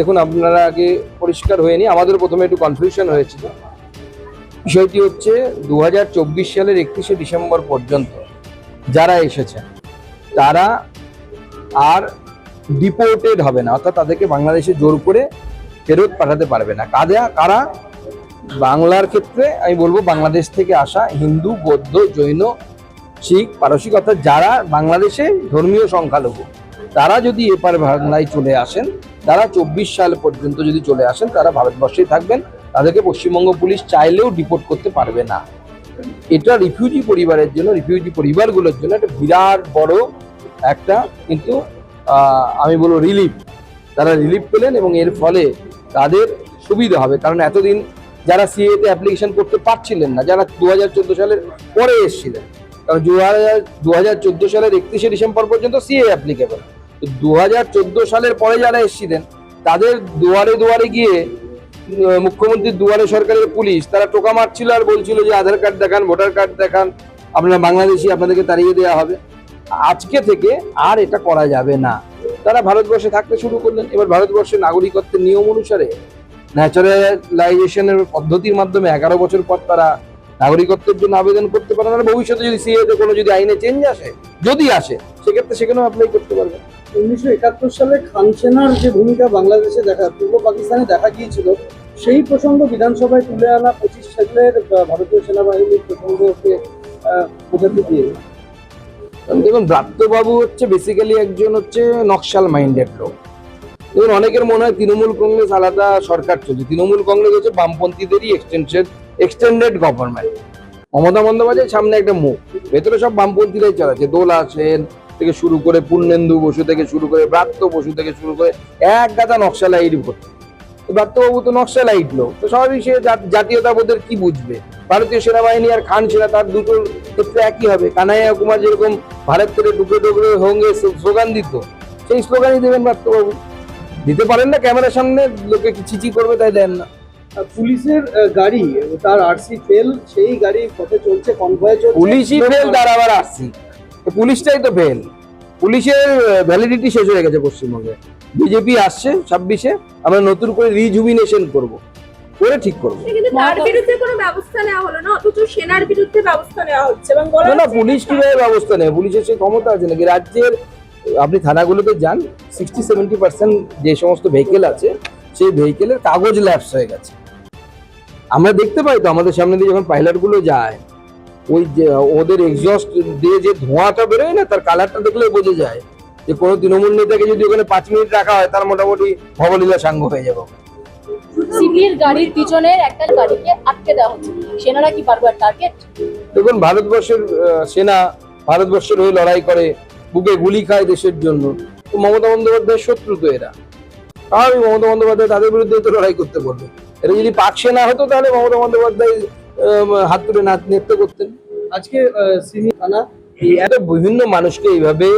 দেখুন, আপনারা আগে পরিষ্কার হয়নি আমাদের প্রথমে একটু কনফিউশন হয়েছিল। বিষয়টি হচ্ছে দু হাজার চব্বিশ সালের একত্রিশে ডিসেম্বর পর্যন্ত যারা এসেছে তারা আর ডিপোর্টেড হবে না, অর্থাৎ তাদেরকে বাংলাদেশে জোর করে ফেরত পাঠাতে পারবে না। কাদা কারা? বাংলার ক্ষেত্রে আমি বলব, বাংলাদেশ থেকে আসা হিন্দু, বৌদ্ধ, জৈন, শিখ, পারসিক, অর্থাৎ যারা বাংলাদেশে ধর্মীয় সংখ্যালঘু তারা যদি এপার বাংলায় চলে আসেন, তারা চব্বিশ সাল পর্যন্ত যদি চলে আসেন, তারা ভারতবর্ষেই থাকবেন। তাদেরকে পশ্চিমবঙ্গ পুলিশ চাইলেও ডিপোর্ট করতে পারবে না। এটা রিফিউজি পরিবারের জন্য রিফিউজি পরিবারগুলোর জন্য একটা বিরাট বড় একটা কিন্তু আমি বলব রিলিফ তারা রিলিফ পেলেন এবং এর ফলে তাদের সুবিধা হবে। কারণ এতদিন যারা সিএতে অ্যাপ্লিকেশন করতে পারছিলেন না, যারা দু হাজার চোদ্দ সালের পরে এসেছিলেন, কারণ দু হাজার দু হাজার চোদ্দ সালের একত্রিশে ডিসেম্বর পর্যন্ত সিএ অ্যাপ্লিকেবল দু হাজার চোদ্দ সালের পরে যারা এসেছিলেন, তাদের দুয়ারে দুয়ারে গিয়ে মুখ্যমন্ত্রীর দুয়ারে সরকারের পুলিশ, তারা টোকা মারছিল আর বলছিল যে আধার কার্ড দেখান, ভোটার কার্ড দেখান, আপনারা বাংলাদেশি, আপনাদেরকে তাড়িয়ে দেওয়া হবে। আজকে থেকে আর এটা করা যাবে না। তারা ভারতবর্ষে থাকতে শুরু করলেন। এবার ভারতবর্ষের নাগরিকত্বের নিয়ম অনুসারে ন্যাচারালাইজেশনের পদ্ধতির মাধ্যমে এগারো বছর পর তারা নাগরিকত্বের জন্য আবেদন করতে পারেন। আর ভবিষ্যতে যদি সিএতে কোনো যদি আইনে চেঞ্জ আসে, যদি আসে, সেক্ষেত্রে সেখানেও অ্যাপ্লাই করতে পারবে উনিশশো একাত্তর সালে খান সেনার যে ভূমিকা বাংলাদেশে দেখা, পূর্ব পাকিস্তানে দেখা গিয়েছিল, সেই প্রসঙ্গ বিধানসভায় তুলে আনা পঁচিশ সালের ভারতীয় সেনাবাহিনীর প্রসঙ্গকে বোঝাতে দিয়ে। দেখুন, ব্রাত্যবাবু হচ্ছে বেসিক্যালি একজন হচ্ছে নকশাল মাইন্ডেড লোক। দেখুন, অনেকের মনে হয় তৃণমূল কংগ্রেস আলাদা সরকার চলছে। তৃণমূল কংগ্রেস হচ্ছে বামপন্থীদেরই extension extended government Mamata Bandyopadhyay সামনে একটা মুখ, ভেতরে সব বামপন্থীরাই চালাচ্ছে। দোলা সেন থেকে শুরু করে পূর্ণেন্দু বসু থেকে শুরু করে ব্রাত্য বসু থেকে শুরু করে এক গাদা নকশালাইট ভর্তি ব্রাত্যবাবু তো নকশালাইট লোক তো স্বাভাবিক সে জাত- জাতীয়তাবোধের কি বুঝবে? ভারতীয় সেনাবাহিনী আর খান সেনা তার দুটোর ক্ষেত্রে একই হবে। কানাইয়া কুমার যেরকম ভারত থেকে টুকরো টুকরো হোঙ্গে স্লোগান দিত সেই স্লোগানই দেবেন ব্রাত্যবাবু। দিতে পারেন না ক্যামেরার সামনে লোকে কি চিচি করবে তাই দেন না। পুলিশের গাড়ি তার আরসি ফেল সেই গাড়ি পথে চলছে কনভয়ে চলছে। পুলিশই ফেল তার আবার তো পুলিশটাই তো ফেল পুলিশের ভ্যালিডিটি শেষ হয়ে গেছে পশ্চিমবঙ্গে। বিজেপি আসছে ছাব্বিশে আমরা নতুন করে রিজুবিনেশন করব। করে ঠিক করব। কিন্তু তার বিরুদ্ধে কোনো ব্যবস্থা নেওয়া হলো না অথচ সেনার বিরুদ্ধে ব্যবস্থা নেওয়া হচ্ছে এবং বলা না পুলিশ কীভাবে ব্যবস্থা নেয়? পুলিশের সেই ক্ষমতা আছে নাকি? রাজ্যের আপনি থানাগুলোতে যান সিক্সটি সেভেন্টি পার্সেন্ট যে সমস্ত ভেহিকেল আছে সেই ভেহিকেলের কাগজ ল্যাপস হয়ে গেছে। আমরা দেখতে পাই তো আমাদের সামনে দিয়ে যখন পাইলটগুলো যায় ওই যে ওদের এক্সস্ট দিয়ে যে ধোঁয়াটা বেরোয় না তার কালারটা দেখলে বোঝা যায় যে কোনো তৃণমূল নেতাকে যদি ওখানে পাঁচ মিনিট রাখা হয় তার মোটামুটি ভবলীলা সাঙ্গ হয়ে যাবে। সিভির গাড়ির পিছনের একটা গাড়িকে আটকে দেওয়া হচ্ছে। সেনারা কি পারবে টার্গেট দেখুন ভারতবর্ষের সেনা ভারতবর্ষের হয়ে লড়াই করে বুকে গুলি খায় দেশের জন্য। তো মমতা বন্দ্যোপাধ্যায়ের শত্রু তো এরা। তাহলে মমতা বন্দ্যোপাধ্যায় তাদের বিরুদ্ধে তো লড়াই করতে পারবে। এটা যদি পাক সেনা হতো তাহলে মমতা বন্দ্যোপাধ্যায় হাত তুলে নৃত্য করতেন। আজকে সিমি থানা এত বিভিন্ন মানুষকে এইভাবে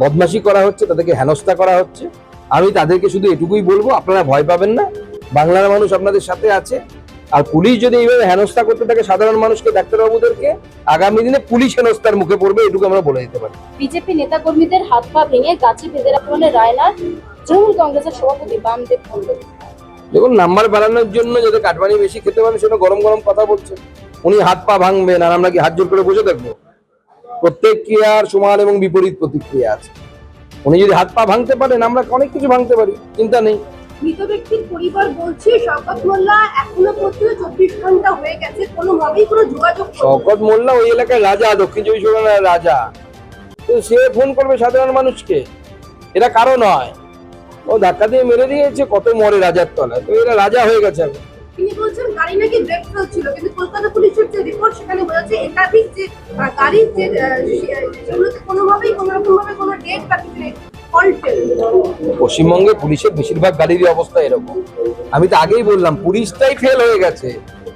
বদমাশি করা হচ্ছে, তাদেরকে হেনস্থা করা হচ্ছে। আমি তাদেরকে শুধু এটুকুই বলব, আপনারা ভয় পাবেন না। বাংলার মানুষ আপনাদের সাথে আছে। আর পুলিশ যদি এইভাবে হেনস্থা করতে থাকে, সাধারণ মানুষকে, ডাক্তারবাবুদেরকে, আগামী দিনে পুলিশ হেনস্থার মুখে পড়বে, এটুকু আমরা বলে দিতে পারি। বিজেপি নেতাকর্মীদের হাত পা ভেঙে গাছে বেঁধে রাখলেন রায়নার তৃণমূল কংগ্রেসের সভাপতি বামদেব মন্ডল দেখুন নাম্বার বাড়ানোর জন্য যাতে কাটবানি বেশি খেতে পারেন সেটা গরম গরম কথা বলছে। উনি হাত পা ভাঙবেন আর আমরা কি হাত জোর করে বসে থাকব? প্রত্যেক ক্রিয়ার সমান এবং বিপরীত প্রতিক্রিয়া আছে। উনি যদি হাত পা ভাঙতে পারেন আমরা অনেক কিছু ভাঙতে পারি চিন্তা নেই। মৃত ব্যক্তির পরিবার বলছে শওকত মোল্লা এখনও পর্যন্ত চব্বিশ ঘণ্টা হয়ে গেছে কোনোভাবেই কোনো যোগাযোগ শওকত মোল্লা ওই এলাকায় রাজা দক্ষিণ চব্বিশ পরগনার রাজা। তো সে ফোন করবে সাধারণ মানুষকে। এটা কারও নয়। ও ধাক্কা দিয়ে মেরে দিয়েছে কত মরে রাজার তলায়। তো এরা রাজা হয়ে গেছে এখন। তিনি বলছেন গাড়ি নাকি ব্রেক ফেল ছিল কিন্তু কলকাতা পুলিশের যে রিপোর্ট সেখানে বোঝাচ্ছে একাধিক যে গাড়ির যে সেগুলোতে কোনোভাবেই কোনো রকম ভাবে কোনো ডেট বা কিছু নেই পশ্চিমবঙ্গে পুলিশের বেশিরভাগ গাড়িরই অবস্থা এরকম। আমি তো আগেই বললাম পুলিশটাই ফেল হয়ে গেছে।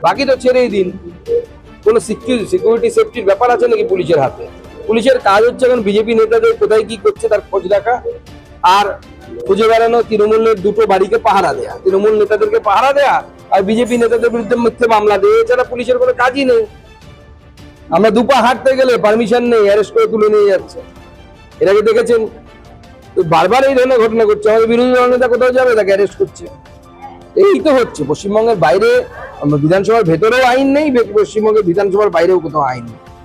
বাকি তো ছেড়েই দিন। কোনো সিকিউরিটি সেফটির ব্যাপার আছে নাকি পুলিশের হাতে? পুলিশের কাজ হচ্ছে এখন বিজেপি নেতাদের কোথায় কি করছে তার খোঁজ রাখা। আর খুঁজে বেড়ানো তৃণমূলের দুটো বাড়িকে পাহারা দেয়া। তৃণমূল নেতাদেরকে পাহারা দেয়া আর বিজেপি নেতাদের বিরুদ্ধে মিথ্যে মামলা দেয় এছাড়া পুলিশের কোনো কাজই নেই। আমরা দুপা হাঁটতে গেলে পারমিশন নেই অ্যারেস্ট করে তুলে নিয়ে যাচ্ছে। আগে দেখেছেন? বারবার এই ধরনের ঘটনা ঘটছে। আমাদের বিরোধী দল নেতা কোথাও যাবে? তাকে অ্যারেস্ট করছে। এই তো হচ্ছে, পশ্চিমবঙ্গের বাইরে বিধানসভার ভেতরেও আইন নেই, পশ্চিমবঙ্গের বিধানসভার বাইরেও কোথাও আইন নেই।